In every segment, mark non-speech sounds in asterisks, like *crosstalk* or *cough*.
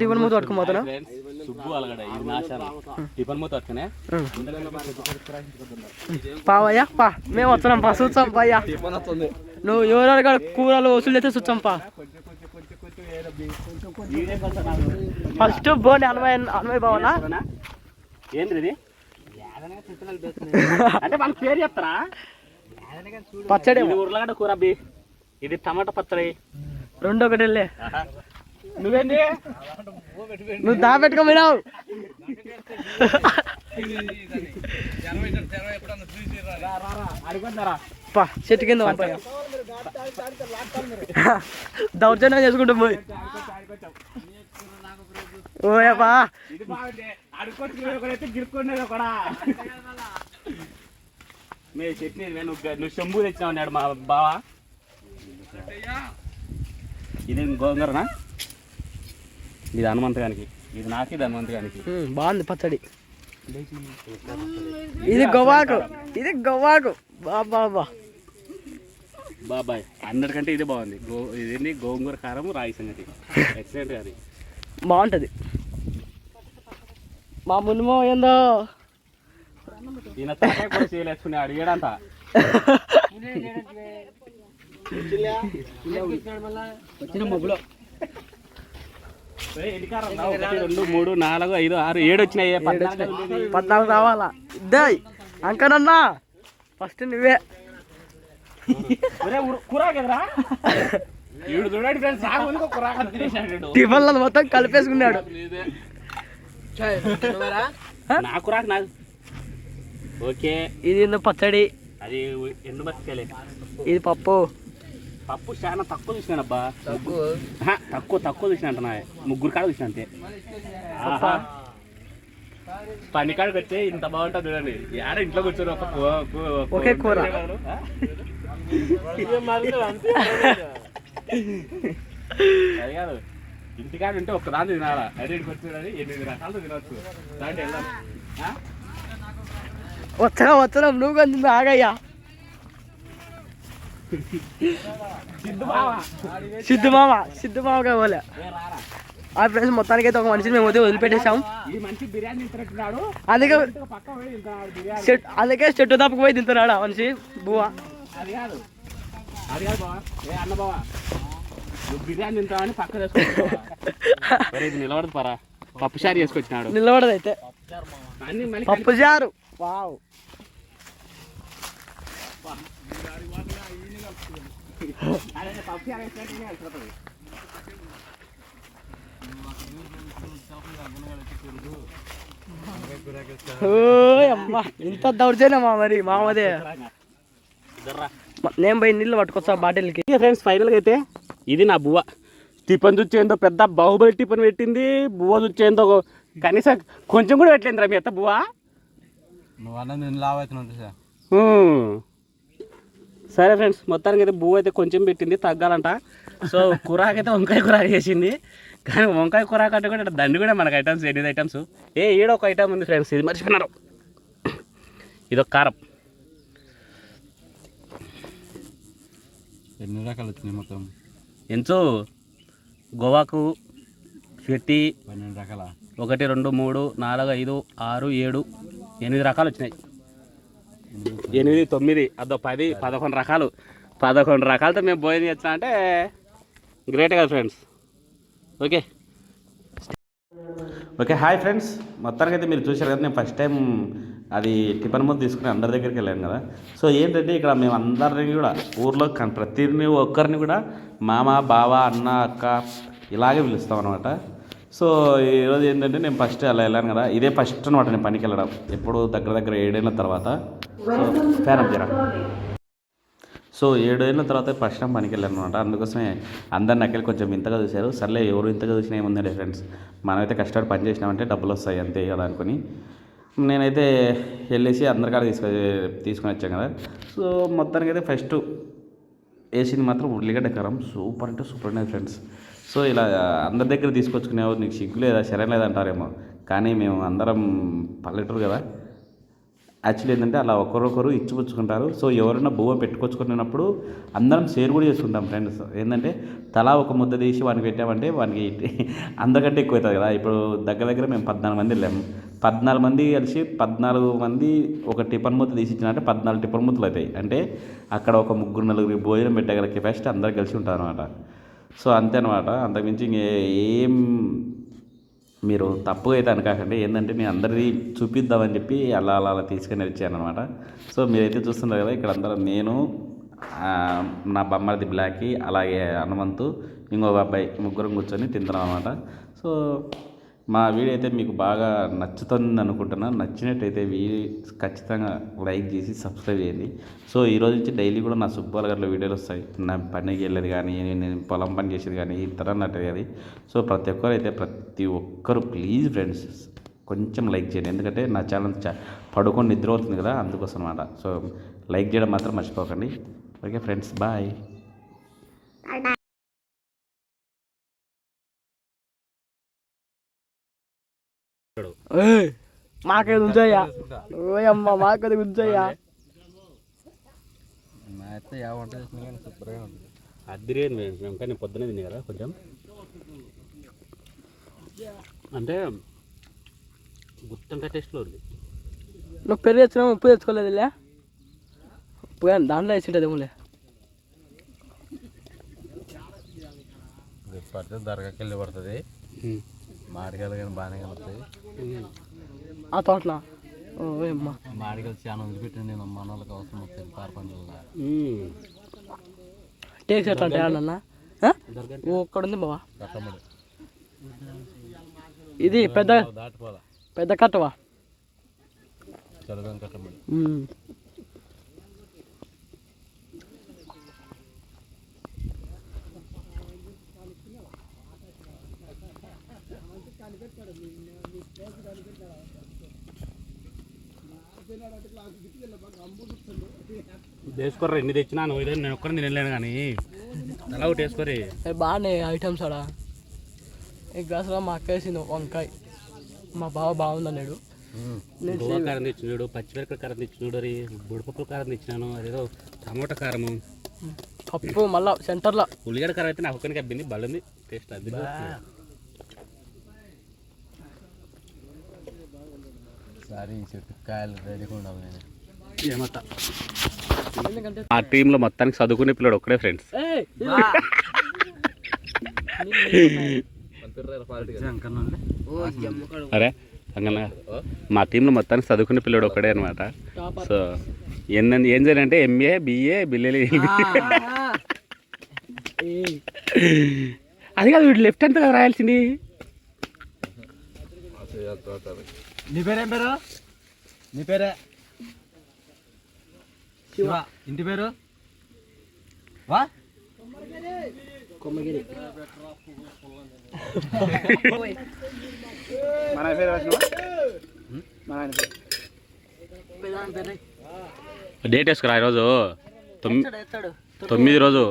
Tiffin మూత పట్టుకుపోతున్నా సుబ్బు అలగడ ఇది నాశానం tiffin మూత పట్టుకునే? పావయ్యా పా. మేము వస్తున్నాం పా. చూస్తాం పా అయ్యా. నువ్వు ఎవరెవరు కూరలు వసూలు అయితే చూస్తాం పా. ఫస్ట్ బోండి అనవై అనవై బావనా ఏంది *laughs* అంటే వాళ్ళ పేరు చెప్తారా? పచ్చడి ఉర్లగడ్డ కూర అబ్బి. ఇది టమాటా పచ్చడి. రెండు ఒకటి నువ్వేంది నువ్వు దా పెట్టుకోపోయినావు చెట్టు కింద దౌర్జన్యం చేసుకుంటూ పోయి. ఒకడా మే చట్నీ నువ్వు శంభు తెచ్చినావు అన్నాడు మా బావ. ఇది గోంగూరనా? ఇది హనుమంత్ గానికి ఇది నాకు ఇది హనుమంత్ గానికి బాగుంది పచ్చడి. ఇది గోవాకు ఇది గోవాకు బాబా బాబాయ్ అందరికంటే ఇది బాగుంది. గో ఇదేంటి? గోంగూర కారం రాయి సంగతి ఎక్సలెంట్ అది. బాగుంటుంది. మా మునిమో ఏందో? ఈయన తలకాయ కూడా చేయలేసుకుని అడిగాడంట. వచ్చిన రా? ఒకటి రెండు మూడు నాలుగు ఐదు ఆరు ఏడు వచ్చినాయి పద్నాలుగు రావాలా ఇద్దాయి అంకనన్నా ఫస్ట్ నువ్వే టిఫిన్లను మొత్తం కలిపేసుకున్నాడు. నాకు ఓకే. ఇది పచ్చడి. అది ఎండు ఇది పప్పు. పప్పు చాలా తక్కువ చూసినాను అబ్బా తక్కువ తక్కువ చూసిన అంటున్నా ముగ్గురు కాడ చూసిన అంతే. పని కాడికి వస్తే ఇంత బాగుంటుంది చూడండి. యాడ ఇంట్లో కూర్చొని ఒక ఒకే కూర. అది కాదు. ఇంటికాడ ఉంటే ఒక్క దాని తినాలా? ఐడెంటికి వచ్చి ఎనిమిది రకాలు తినవచ్చు దాంట్లో వెళ్ళాలి? వచ్చా వచ్చా నువ్వు కొంచెం ఆగయ్యా. సిద్ధు మామ సిద్ధు ఏ రారా ఆ ఫ్రెండ్స్ మొత్తానికి అయితే ఒక మనిషిని మేము వదిలి వదిలిపెట్టేసాం అందుకే చెట్టు అందుకే చెట్టు తప్పుకు పోయి తింటున్నాడు ఆ మనిషి బావా. బిర్యానీ పక్క *laughs* ఇది నిలబడదు పరా. పప్పు చేసుకొచ్చినాడు. నిలబడదైతే అన్ని మళ్ళీ పప్పు చారు. వావ్ అదే పప్పు షారీ వేసినట్టుగానే అయిపోతుంది. ఓయ్ అమ్మా ఇంత దౌర్జన్యమా మరి మామదే. నేను పోయి నీళ్ళు పట్టుకొచ్చా బాటిల్కి. ఫ్రెండ్స్ ఫైనల్గా అయితే ఇది నా బువ్వ. టిఫన్ చూచేందో పెద్ద బాహుబలి టిఫన్ పెట్టింది బువ్వ చూచేందో కనీసం కొంచెం కూడా పెట్టలేదురా మీ అత్త బువ్వ. నువ్వు అన్నది నేను లావ్ అవుతున్నావు సార్ ఫ్రెండ్స్ మొత్తానికి అయితే బువ్వ అయితే కొంచెం పెట్టింది తగ్గాలంట. సో కూరాకైతే వంకాయ కూర చేసింది. కానీ వంకాయ కూర కంటే కూడా దండి కూడా మనకు ఐటమ్స్ ఎనిమిది ఐటమ్స్ ఏ ఈడ ఒక ఐటమ్ ఉంది ఫ్రెండ్స్ ఇది మర్చిపోయినారు. ఇదొక కారం. ఎన్ని రకాలు వచ్చినాయి మొత్తం? ఎంచు గోవాకు పెట్టి పన్నెండు రకాల? ఒకటి రెండు మూడు నాలుగు ఐదు ఆరు ఏడు ఎనిమిది రకాలు వచ్చినాయి. ఎనిమిది తొమ్మిది అదో పది పదకొండు రకాలు. పదకొండు రకాలతో మేము భోజనం చేస్తా అంటే గ్రేట్ కదా friends okay okay hi friends మొత్తానికి అయితే మీరు చూశారు కదా నేను ఫస్ట్ టైం అది టిఫిన్ ముందు తీసుకుని అందరి దగ్గరికి వెళ్ళాను కదా. సో ఏంటంటే ఇక్కడ మేము అందరిని కూడా ఊర్లో ప్రతిని ఒక్కరిని కూడా మామ బావ అన్న అక్క ఇలాగే పిలుస్తాం అనమాట సో ఈరోజు ఏంటంటే నేను ఫస్ట్ అలా వెళ్ళాను కదా. ఇదే ఫస్ట్ అనమాట నేను పనికి వెళ్ళడం. ఎప్పుడు దగ్గర దగ్గర ఏడేళ్ళ తర్వాత. ఫ్యాన్ అప్ జరా సో ఏడేళ్ళ తర్వాత ఫస్ట్ టైం పనికి వెళ్ళాను అనమాట అందుకోసమే అందరిని అక్కడికి కొంచెం ఇంతగా చూశారు. సర్లే ఎవరు ఇంతగా చూసినా ఏముందండి ఫ్రెండ్స్ మనమైతే కష్టపడి పని చేసినామంటే డబ్బులు వస్తాయి అంతే కదా అనుకుని నేనైతే వెళ్ళేసి అందరికాడ తీసుకు తీసుకొని వచ్చాను కదా. సో మొత్తానికి అయితే ఫస్ట్ వేసింది మాత్రం ఉల్లిగడ్డ కారం సూపర్ అంటే సూపర్ ఉండేది ఫ్రెండ్స్ సో ఇలా అందరి దగ్గర తీసుకొచ్చుకునేవారు. నీకు సిగ్గు లేదా? శరం లేదంటారేమో. కానీ మేము అందరం పల్లెటూరు కదా. యాక్చువల్లీ ఏంటంటే అలా ఒకరొకరు ఇచ్చిపుచ్చుకుంటారు. సో ఎవరైనా బువ్వ పెట్టుకొచ్చుకున్నప్పుడు అందరం షేర్ కూడా చేసుకుంటాం ఫ్రెండ్స్. ఏంటంటే తలా ఒక ముద్ద తీసి వానికి పెట్టామంటే వానికి *laughs* అందరికంటే ఎక్కువ అవుతుంది కదా. ఇప్పుడు దగ్గర దగ్గర మేము పద్నాలుగు మంది వెళ్ళాము పద్నాలుగు మంది కలిసి పద్నాలుగు మంది ఒక టిఫన్ ముద్ద తీసి ఇచ్చినంటే పద్నాలుగు టిఫన్ ముద్దలు అవుతాయి. అంటే అక్కడ ఒక ముగ్గురు నలుగురికి భోజనం పెట్టగల కెపాసిటీ అందరు కలిసి ఉంటారు అనమాట సో అంతే అనమాట అంతకుమించి ఇంకే ఏం మీరు తప్పుగా అయితే అనకాకండి ఏంటంటే నేను అందరిది చూపిద్దామని చెప్పి అలా అలా అలా తీసుకొని వచ్చాను అనమాట సో మీరైతే చూస్తున్నారు కదా ఇక్కడ అందరూ నేను నా బొమ్మది బ్లాక్కి అలాగే హనుమంతు ఇంకొక అబ్బాయి ముగ్గురం కూర్చొని తింటున్నాం అనమాట సో మా వీడియో అయితే మీకు బాగా నచ్చుతుంది అనుకుంటున్నాను నచ్చినట్టయితే వీడియో ఖచ్చితంగా లైక్ చేసి సబ్స్క్రైబ్ చేయండి. సో ఈ రోజు నుంచి డైలీ కూడా నా సుబ్బాల గారిలో వీడియోలు వస్తాయి. నా పనికి వెళ్ళేది కానీ నేను పొలం పని చేసేది కానీ ఇతర నట్టేది అది. సో ప్రతి ఒక్కరు అయితే ప్రతి ఒక్కరు ప్లీజ్ ఫ్రెండ్స్ కొంచెం లైక్ చేయండి. ఎందుకంటే నా ఛానల్ పడుకొని నిద్ర అవుతుంది కదా అందుకోసం అనమాట సో లైక్ చేయడం మాత్రం మర్చిపోకండి. Okay friends bye. మాకేది ఉంచయ్యా? ఓయమ్మ మాకేది ఉంచయ్యా? మా అయితే ఏ వంట చేసినా కానీ సూపర్గా ఉంటుంది అద్దరిపోయింది మేము మేము కానీ పొద్దునే తినే కదా కొంచెం. అంటే గుత్తంగా టేస్ట్లో ఉంది. నువ్వు పెరుగు తెచ్చినావు? ఉప్పు తెచ్చుకోలేదులే ఉప్పు కానీ దాంట్లో వేసి ఉంటుంది ఏమోలే ఇది పడితే దర్గాకి వెళ్ళి పడుతుంది. మాడికాయలు కానీ బాగానే కలుగుతాయి ఆ తోటలో? ఓయమ్మ మాడికాయలు చాలా వదిలిపెట్టి నేను మన వాళ్ళకి అవసరం వస్తుంది పార పండుగ. టేస్ట్ ఎట్లా అంటే అన్న ఒక్కడ ఉంది బావా. ఇది పెద్ద పెద్ద కట్టవా? చదువు వేసుకోర్రా ఎన్ని తెచ్చినాను ఇదే నేను ఒక్కరిని తినలేను కానీ. అలా ఒకటి వేసుకోరి బాగున్నాయి ఐటమ్స్ ఆడ? ఈ గ్లాసులో మా అక్క వేసింది వంకాయ. మా బావ బాగుంది అన్నాడు. నేను గోవా కారం తెచ్చినాడు పచ్చిమిరపకాయ కారం తెచ్చినాడు రీ. బుడిపప్పు కారం తెచ్చినాను అదేదో టమాటా కారము. పప్పు మళ్ళా సెంటర్లో. ఉల్లిగడ్డ కారం అయితే నాకు ఒక్కరికి అబ్బింది బలంది టేస్ట్ అది సారీ ఈ చెట్టు కాయలు రెడీగా ఉండవు నేను. ఏమత్తా? ఎందుకంటే ఆ టీంలో మొత్తానికి చదువుకునే పిల్లడు ఒక్కడే ఫ్రెండ్స్ అరే అంగన మా టీంలో మొత్తానికి చదువుకునే పిల్లడు ఒక్కడే అనమాట. సో ఏంటంటే ఏం చేయాలంటే ఎంఏ బిఏ బిల్లెలు అది కాదు వీడు లెఫ్ట్ కదా రాయాల్సింది. నీ పేరేం పేరు? నీ పేరే? శివ. ఇంటి పేరు? వా? కొమ్మగిరి. పెదాని పేరు డేట్ వేసుకురా ఈరోజు తొమ్మిది. తొమ్మిది రోజు.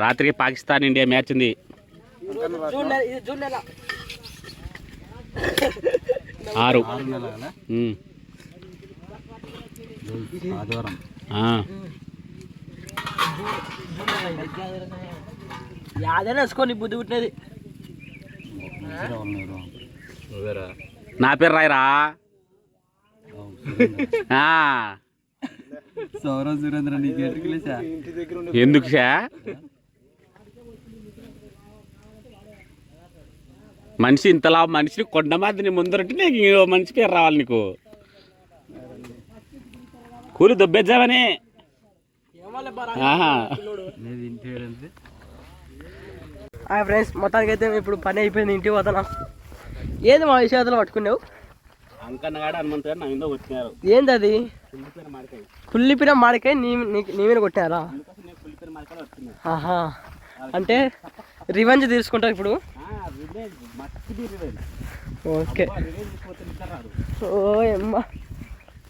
రాత్రికి పాకిస్తాన్ ఇండియా మ్యాచ్ ఉంది. జూన్ నెల. ఆరు. ఆదివారం. ఆ. యాదైనా వేసుకో నీ బుద్ధి పుట్టినది. నా పేరు రాయరా. ఆ. సౌరవ్ సురేంద్ర నీకు ఎందుకు షా మనిషి ఇంతలా మనిషిని కొండ మాదిరి ముందరంటే నీకు మనిషి పేరు రావాలి నీకు. కూలి దొబ్బేద్దామని. హాయ్ ఫ్రెండ్స్ మొత్తానికి అయితే ఇప్పుడు పని అయిపోయింది ఇంటికి పోతున్నాం. ఏంది మా విషయాలు పట్టుకున్నావు? ఏంది అది కుళ్ళిపోయిన మాడికాయ. నీ నీ- మీద కొట్టారా అంటే రివెంజ్ తీసుకుంటారు ఇప్పుడు. ఓకే. రివెంజ్ పోతే నిద్ర రాదు. ఓ అమ్మ.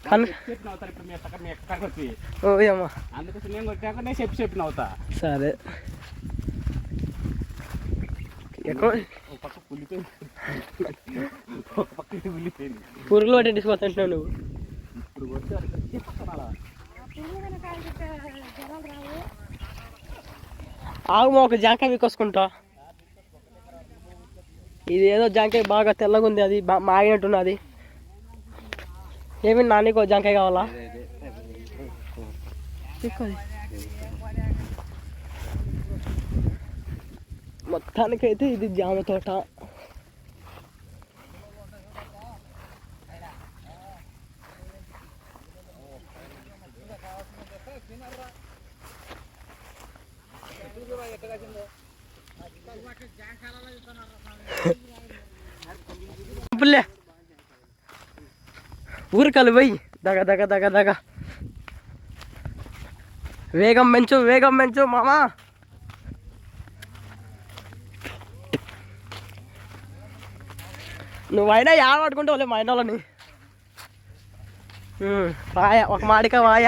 కన్ చెప్పిన అవుతారు ఇప్పుడు మీ ఎక్కడ మీ ఎక్కడికి వచ్చి ఓ అమ్మ. అందుకోసం నేను కొట్టాక నేను చెప్పి చెప్పిన అవుతా. సరే. పురుగులు పట్టి తీసుకొస్తుంటున్నావు నువ్వు. ఆగు ఒక జాంకాయ వికొసుకుంటా ఇది ఏదో జాంకాయ బాగా తెల్లగా ఉంది అది మాగినట్టున్నది. ఏమి నాన్నకో జాంకాయ కావాలా? మొత్తానికైతే ఇది జామ తోట పుల్లే ఊరకాలు పోయి. దగ దగ దగ దగ. వేగం పెంచు వేగం పెంచు మామా. నువ్వైనా యాడ పట్టుకుంటావులే మా అయిన వాళ్ళని వాయ ఒక మాడిక వాయ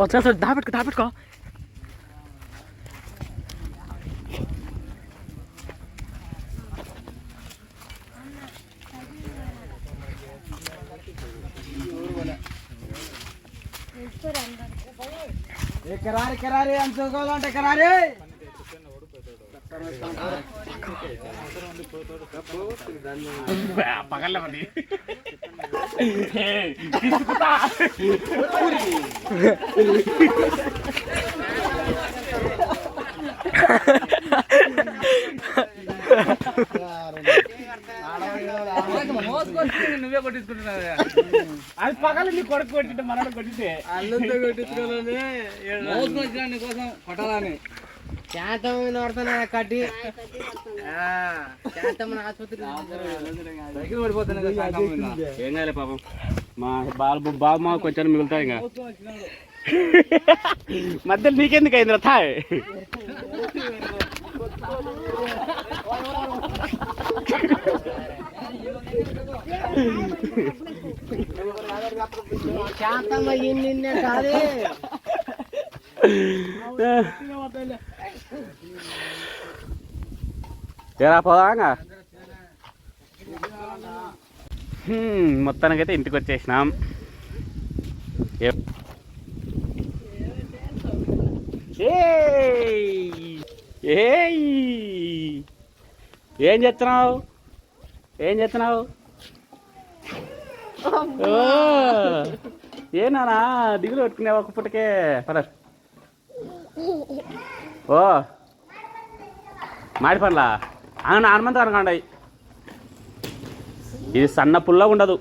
వచ్చిన సార్ దాపెట్టుకో దాపెట్టుకో. కెరారి కెరారి అంచుకోవాలంటే కెరారి *laughs* నువ్వే కొట్టించుకుంటున్నావు. అది పగల నీ కొడుకు కొట్టింటే మనడు కొట్టితే అల్లంతా కొట్టించుకోవాలని మోసుకొచ్చిన నీకోసం కొట్టాలని. శాంతం నడుతున్నా కట్టి ఆసుపత్రి పడిపోతున్నా ఏం కాలే పాపం. మా బాబు బాబు మా కొంచెం మిగులుతాయి ఇంకా. మధ్యలో నీకెందుకు అయింది థాయ్ శాంతంగా ఇన్ని కాదు. ఏరా పోదాంగా మొత్తానికైతే ఇంటికి వచ్చేసినాం. ఏ- ఏం చేస్తున్నావు? ఏం చేస్తున్నావు? ఓ! ఏనానా దిగులు పెట్టుకునేవా ఒక పుట్టకే పద. ఓ మాడి పండ్లా? అవును హనుమంతు అనకండి. ఇది సన్న పుల్ల ఉండదు